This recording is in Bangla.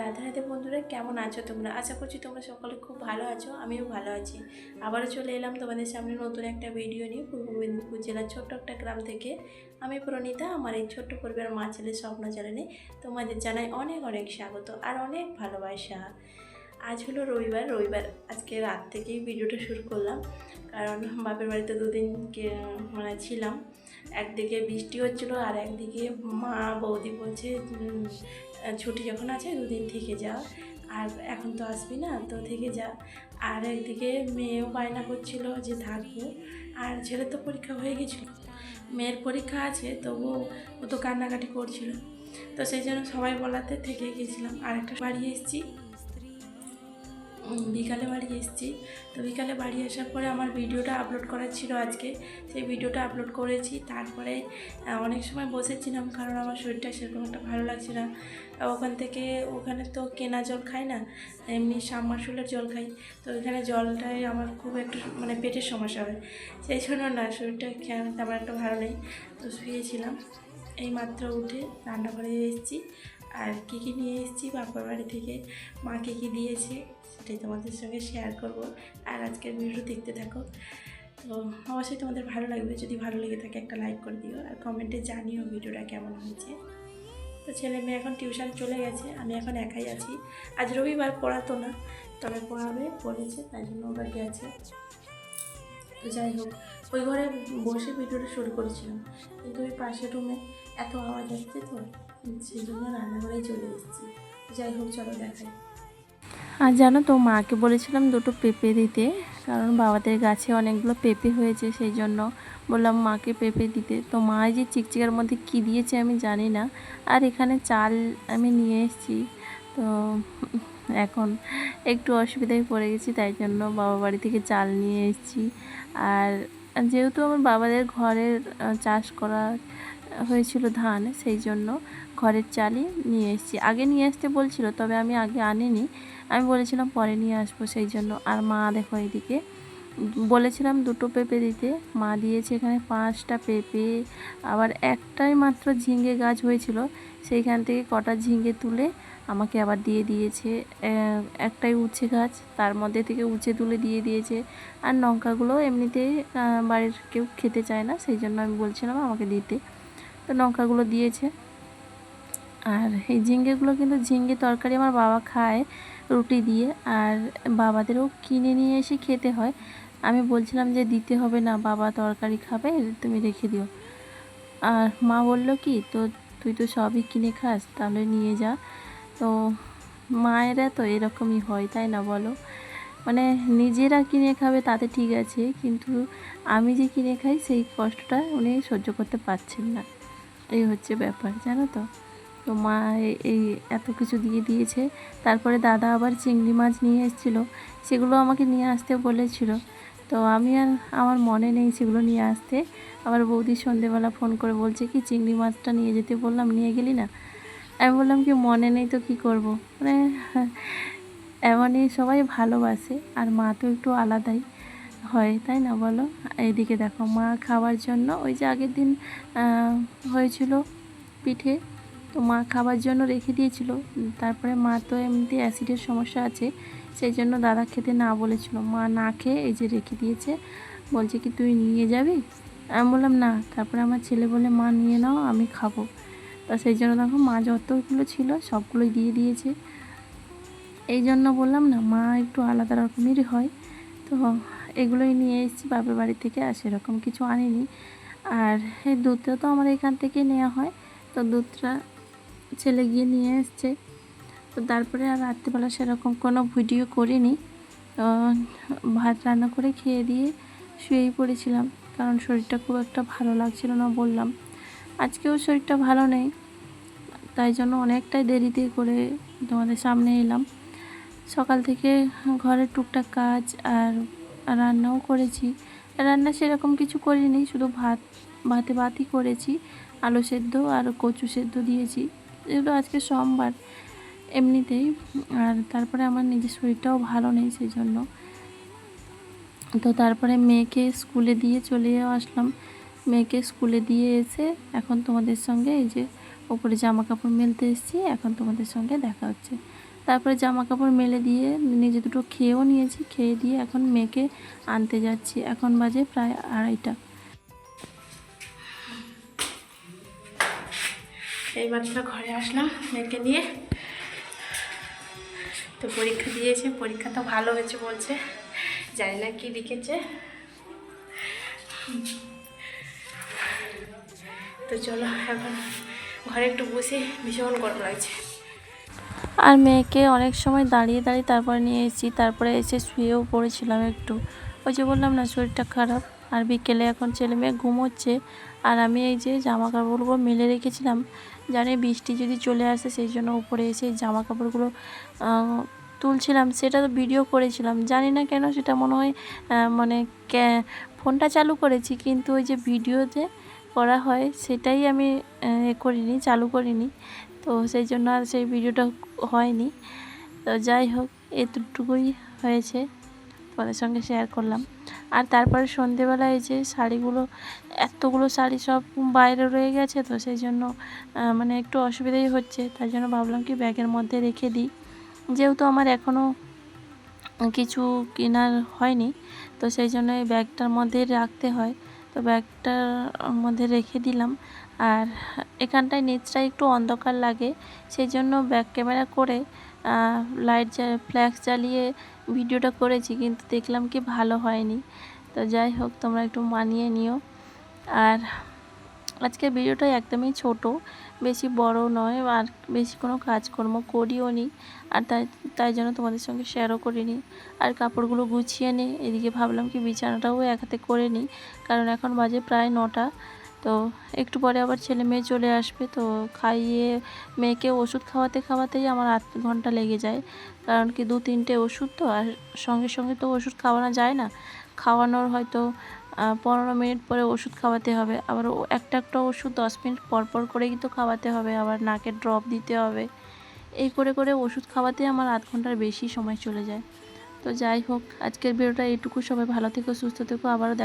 রাধা রাধে বন্ধুরা, কেমন আছো তোমরা? আশা করছি তোমরা সকলে খুব ভালো আছো, আমিও ভালো আছি। আবারও চলে এলাম তোমাদের সামনে নতুন একটা ভিডিও নিয়ে, পূর্ব মেদিনীপুর জেলার ছোট্ট একটা গ্রাম থেকে। আমি প্রণীতা, আমার এই ছোট্ট পরিবার মা ছেলের স্বপ্ন চ্যানেলে তোমাদের জানাই অনেক অনেক স্বাগত আর অনেক ভালোবাসা। আজ হলো রবিবার রবিবার আজকে রাত থেকেই ভিডিওটা শুরু করলাম। কারণ বাপের বাড়িতে দুদিন মানে ছিলাম। একদিকে বৃষ্টি হচ্ছিল আর একদিকে মা বৌদি বলছে ছুটি যখন আছে দুদিন থেকে যা। আর এখন তো আসবি না, তো থেকে যা। আর একদিকে মেয়েও বায়না করছিল যে থাকব। আর ছেলের তো পরীক্ষা হয়ে গেছিল। মেয়ের পরীক্ষা আছে, তবুও ও তো কান্নাকাটি করছিল। তো সেই জন্য সবাই বলাতে থেকে গেছিলাম। আর একটা বাড়ি এসেছি। বিকালে বাড়ি এসেছি। তো বিকালে বাড়ি আসার পরে আমার ভিডিওটা আপলোড করার ছিল আজকে। সেই ভিডিওটা আপলোড করেছি। তারপরে অনেক সময় বসেছিলাম কারণ আমার শরীরটা সেরকম একটা ভালো লাগছে না। ওখান থেকে, ওখানে তো কেনা জল খাই না, এমনি সাবমার্সুলের জল খাই। তো ওইখানে জলটাই আমার খুব একটু মানে পেটের সমস্যা হয়। সেই জন্য না, শরীরটা তেমন একটা ভালো নেই। তো শুয়েছিলাম। এই মাত্র উঠে রান্নাঘরে এসেছি। আর কী কী নিয়ে এসেছি বাবার বাড়ি থেকে মা কী কী দিয়েছে সেটাই তোমাদের সঙ্গে শেয়ার করব। আর আজকের ভিডিও দেখতে থাকো। তো অবশ্যই তোমাদের ভালো লাগবে, যদি ভালো লেগে থাকে একটা লাইক করে দিও। আর কমেন্টে জানিও ভিডিওটা কেমন হয়েছে। তো ছেলে মেয়ে এখন টিউশন চলে গেছে, আমি এখন একাই আছি। আজ রবিবার, পড়াতো না, তবে পড়াবে, পড়েছে, তাই জন্য ওরা গেছে। তো যাই হোক, ওই ঘরে বসে ভিডিওটা শুরু করেছিলাম। কিন্তু ওই পাশের রুমে এত আওয়াজ আসছে তো, সেই জন্য রান্নাঘরেই চলে এসেছি। যাই হোক, চলো দেখাই। আর জানো তো, মাকে বলেছিলাম দুটো পেঁপে দিতে, কারণ বাবাদের গাছে অনেকগুলো পেঁপে হয়েছে, সেই জন্য বললাম মাকে পেঁপে দিতে। তো মা যে চিকচিকার মধ্যে কি দিয়েছে আমি জানি না। আর এখানে চাল আমি নিয়ে এসেছি। তো এখন একটু অসুবিধায় পড়ে গেছি, তাই জন্য বাবা বাড়ি থেকে চাল নিয়ে এসেছি। আর যেহেতু আমার বাবাদের ঘরের চাষ করা হয়েছিল ধান, সেই জন্য ঘরের চালই নিয়ে এসেছি। আগে নিয়ে আসতে বলছিল, তবে আমি আগে আনিনি। আমি বলেছিলাম পরে নিয়ে আসব, সেই জন্য। আর মা দেখো এদিকে, বলেছিলাম দুটো পেঁপে দিতে। মা দিয়েছে এখানে পাঁচটা পেঁপে, আবার একটাই মাত্র ঝিঙে গাছ হয়েছিল। সেইখান থেকে কটা ঝিঙে তুলে আমাকে আবার দিয়ে দিয়েছে। একটাই উচ্ছে গাছ, তার মধ্যে থেকে উচ্ছে তুলে দিয়ে দিয়েছে। আর লঙ্কাগুলো এমনিতেই বাড়ির কেউ খেতে চায় না, সেই জন্য আমি বলছিলাম আমাকে দিতে। তো লঙ্কাগুলো দিয়েছে। আর এই ঝিঙ্গেগুলো কিন্তু ঝিঙ্গে তরকারি আমার বাবা খায় রুটি দিয়ে। আর বাবাদেরও কিনে নিয়ে এসে খেতে হয়। আমি বলছিলাম যে দিতে হবে না, বাবা তরকারি খাবে, তুমি রেখে দিও। আর মা বলল কি, তো তুই তো সবই কিনে খাস, তাহলে নিয়ে যা। তো মায়েরা তো এরকমই হয়, তাই না বলো? মানে নিজেরা কিনে খাবে তাতে ঠিক আছে, কিন্তু আমি যে কিনে খাই, সেই কষ্টটা উনি সহ্য করতে পারছেন না। এই হচ্ছে ব্যাপার, জানো তো? তো মা এই এত কিছু দিয়ে দিয়েছে। তারপরে দাদা আবার চিংড়ি মাছ নিয়ে এসেছিল। সেগুলো আমাকে নিয়ে আসতে বলেছিল। তো আমি আর আমার মনে নেই সেগুলো নিয়ে আসতে। আবার বৌদি সন্ধেবেলা ফোন করে বলছে, কি চিংড়ি মাছটা নিয়ে যেতে? বললাম, নিয়ে গেলি না? আমি বললাম, কি মনে নেই তো কি করব? মানে এমনই সবাই ভালোবাসে। আর মা তো একটু আলাদাই। হয়, তাই না বলো? এইদিকে দেখো, মা খাওয়ার জন্য, ওই যে আগের দিন হয়েছিল পিঠে, তো মা খাবার জন্য রেখে দিয়েছিল। তারপরে মা তো এমনিতে অ্যাসিডের সমস্যা আছে, সেই জন্য দাদা খেতে না বলেছিল। মা না খেয়ে এই যে রেখে দিয়েছে, বলছে কি, তুই নিয়ে যাবি? আমি বললাম, না। তারপরে আমার ছেলে বলে মা, নিয়ে নাও, আমি খাব। তা সেই জন্য দেখো, মা যতগুলো ছিল, সবগুলোই দিয়ে দিয়েছে। এই জন্য বললাম না, মা একটু আলাদা রকমেরই হয়। তো এগুলোই নিয়ে এসেছি, বাপের বাড়ি থেকে আর সেরকম কিছু আনিনি। আর এই দুধটা তো আমার এখান থেকে নেওয়া হয়, তো দুধটা ছেলে গিয়ে নিয়ে এসছে। তো তারপরে আর রাত্রিবেলা সেরকম কোনো ভিডিও করিনি। ভাত রান্না করে খেয়ে দিয়ে শুয়েই পড়েছিলাম, কারণ শরীরটা খুব একটা ভালো লাগছিল না বললাম। আজকেও শরীরটা ভালো নেই, তাই জন্য অনেকটাই দেরিতে করে তোমাদের সামনে এলাম। সকাল থেকে ঘরের টুকটাক কাজ আর রান্নাও করেছি। রান্না সেরকম কিছু করিনি, শুধু ভাত, ভাতে ভাতই করেছি। আলু সেদ্ধ আর কচু সেদ্ধ দিয়েছি। যেহেতু আজকে সোমবার এমনিতেই, আর তারপরে আমার নিজের শরীরটাও ভালো নেই সেই জন্য তো তারপরে মেয়েকে স্কুলে দিয়ে চলে আসলাম। মেয়েকে স্কুলে দিয়ে এসে এখন তোমাদের সঙ্গে এই যে ওপরে জামা কাপড় মেলতে এসেছি, এখন তোমাদের সঙ্গে দেখা হচ্ছে। তারপরে জামা কাপড় মেলে দিয়ে নিজে দুটো খেয়েও নিয়েছি, খেয়ে দিয়ে এখন মেয়েকে আনতে যাচ্ছি। এখন বাজে প্রায় আড়াইটা। এইমাত্র ঘরে আসলাম মেয়েকে নিয়ে। তো পরীক্ষা দিয়েছে, পরীক্ষা তো ভালো হয়েছে বলছে। জানি না কি লিখেছে। তো চলো এখন ঘরে একটু বসে, ভীষণ গরম লাগছে। আর মেয়েকে অনেক সময় দাঁড়িয়ে দাঁড়িয়ে তারপরে নিয়ে এসেছি। তারপরে এসে শুয়েও পড়েছিলাম একটু। ওই যে বললাম না, শরীরটা খারাপ। আর বিকেলে এখন ছেলে মেয়ে ঘুমোচ্ছে। আর আমি এই যে জামা কাপড়গুলো মেলে রেখেছিলাম। জানি বৃষ্টি যদি চলে আসে, সেই জন্য উপরে এসে জামা কাপড়গুলো তুলছিলাম। সেটা তো ভিডিও করেছিলাম। জানি না কেন সেটা মনে হয় মানে ফোনটা চালু করেছি। কিন্তু ওই যে ভিডিওতে করা হয়, সেটাই আমি এ করিনি, চালু করিনি। তো সেই জন্য আর সেই ভিডিওটা হয়নি। তো যাই হোক, এতটুকুই হয়েছে। তোমাদের সঙ্গে শেয়ার করলাম। আর তারপরে সন্ধেবেলা এই যে শাড়িগুলো, এতগুলো শাড়ি সব বাইরে রয়ে গেছে, তো সেই জন্য মানে একটু অসুবিধাই হচ্ছে। তাই জন্য ভাবলাম কি ব্যাগের মধ্যে রেখে দিই। যেহেতু আমার এখনও কিছু কেনার হয়নি, তো সেই জন্য এই ব্যাগটার মধ্যে রাখতে হয়। তো ব্যাগটার মধ্যে রেখে দিলাম। আর এখানটায় নিচটা একটু অন্ধকার লাগে সেই জন্য ব্যাক ক্যামেরা করে লাইট ফ্ল্যাক্স জ্বালিয়ে ভিডিওটা করেছি, কিন্তু দেখলাম কি ভালো হয়নি। তো যাই হোক, তোমরা একটু মানিয়ে নিও। আর আজকের ভিডিওটা একদমই ছোট, বেশি বড় নয়, আর বেশি কোনো কাজকর্ম করিও নি, আর তাই তাই জন্য তোমাদের সঙ্গে শেয়ারও করিনি। আর কাপড়গুলো গুছিয়ে নিই এদিকে ভাবলাম কি বিছানাটাও এক হাতে করে নিই কারণ এখন বাজে প্রায় নটা। তো একটু পরে আবার ছেলে মেয়ে চলে আসবে। তো খাইয়ে মেয়েকে ওষুধ খাওয়াতে খাওয়াতেই আমার আধ ঘণ্টা লেগে যায়। কারণ কি দু তিনটে ওষুধ তো, আর সঙ্গে সঙ্গে তো ওষুধ খাওয়ানো যায় না। খাওয়ানোর হয়তো পনেরো মিনিট পরে ওষুধ খাওয়াতে হবে। আবার একটা একটা ওষুধ দশ মিনিট পর পর করেই তো খাওয়াতে হবে। আবার নাকে ড্রপ দিতে হবে। এই করে করে ওষুধ খাওয়াতে আমার আধ ঘণ্টার বেশি সময় চলে যায়। তো যাই হোক, আজকের ভিডিওটা এইটুকু। সবাই ভালো থেকো, সুস্থ থেকো। আবারও দেখা